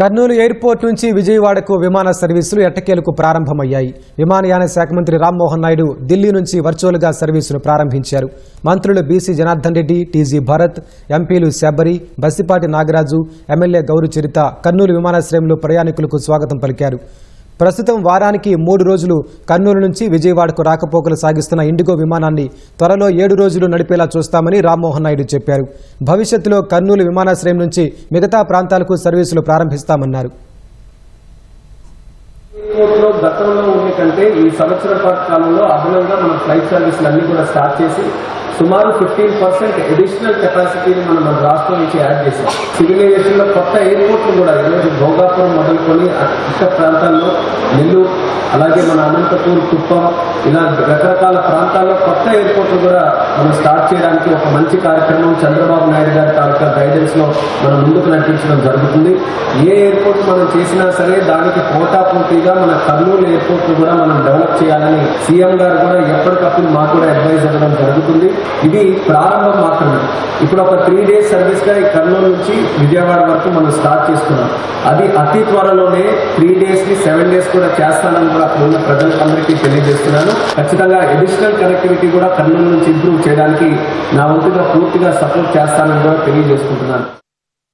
Kurnool airport నుంచి విజయవాడకు విమాన సర్వీసులు ఎట్టకేలకు ప్రారంభమయ్యాయి. విమానయాన శాఖ మంత్రి రామ్మోహన్ నాయుడు ఢిల్లీ నుంచి వర్చువల్గా సర్వీసులు ప్రారంభించారు. మంత్రులు బీసీ జనార్దన్ రెడ్డి టీజీ భరత్ ఎంపీలు శబరి బస్సిపాటి నాగరాజు ఎమ్మెల్యే గౌరు చరిత కర్నూలు విమానాశ్రయంలో ప్రయాణికులకు స్వాగతం పలికారు. ప్రస్తుతం వారానికి మూడు రోజులు కర్నూలు నుంచి విజయవాడకు రాకపోకలు సాగిస్తున్న ఇండిగో విమానాన్ని త్వరలో ఏడు రోజులు నడిపేలా చూస్తామని రామ్మోహన్ నాయుడు చెప్పారు. భవిష్యత్తులో కర్నూలు విమానాశ్రయం నుంచి మిగతా ప్రాంతాలకు సర్వీసులు ప్రారంభిస్తామన్నారు. గతంలో ఉండే కంటే ఈ సంవత్సర పాటు కాలంలో అదనంగా మనం ఫ్లైట్ సర్వీసులు అన్ని కూడా స్టార్ట్ చేసి సుమారు ఫిఫ్టీన్ పర్సెంట్ అడిషనల్ కెపాసిటీని మనం మన రాష్ట్రం నుంచి యాడ్ చేసాం సివిల్ ఏవియేషన్లో కొత్త ఎయిర్పోర్ట్లు కూడా ఈరోజు భోగాపురం మొదలుకొని ఇతర ప్రాంతాల్లో నెల్లూరు అలాగే మన అనంతపూర్ కుప్పం ఇలా రకరకాల ప్రాంతాల్లో కొత్త ఎయిర్పోర్ట్లు కూడా మనం స్టార్ట్ చేయడానికి ఒక మంచి కార్యక్రమం చంద్రబాబు నాయుడు గారి తాలూకా గైడెన్స్లో మనం ముందుకు నటించడం జరుగుతుంది. ఏ ఎయిర్పోర్ట్ మనం చేసినా సరే దానికి పోటాపోటీగా మన కర్నూలు ఎయిర్పోర్ట్ కూడా మనం డెవలప్ చేయాలని సీఎం గారు కూడా ఎప్పటికప్పుడు మాకు కూడా అడ్వైజ్ ఇవ్వడం జరుగుతుంది. ఇది ప్రారంభం మాత్రమే. ఇప్పుడు ఒక త్రీ డేస్ సర్వీస్గా ఈ కర్నూలు నుంచి విజయవాడ వరకు మనం స్టార్ట్ చేస్తున్నాం. అది అతి త్వరలోనే త్రీ డేస్ని సెవెన్ డేస్ కూడా చేస్తానని కూడా అక్కడ ఉన్న ప్రజలందరికీ తెలియజేస్తున్నాను. ఖచ్చితంగా అడిషనల్ కనెక్టివిటీ కూడా కర్నూలు నుంచి ఇంప్రూవ్ చేయడానికి నా వంతుగా పూర్తిగా సపోర్ట్ చేస్తానని కూడా తెలియజేసుకుంటున్నాను.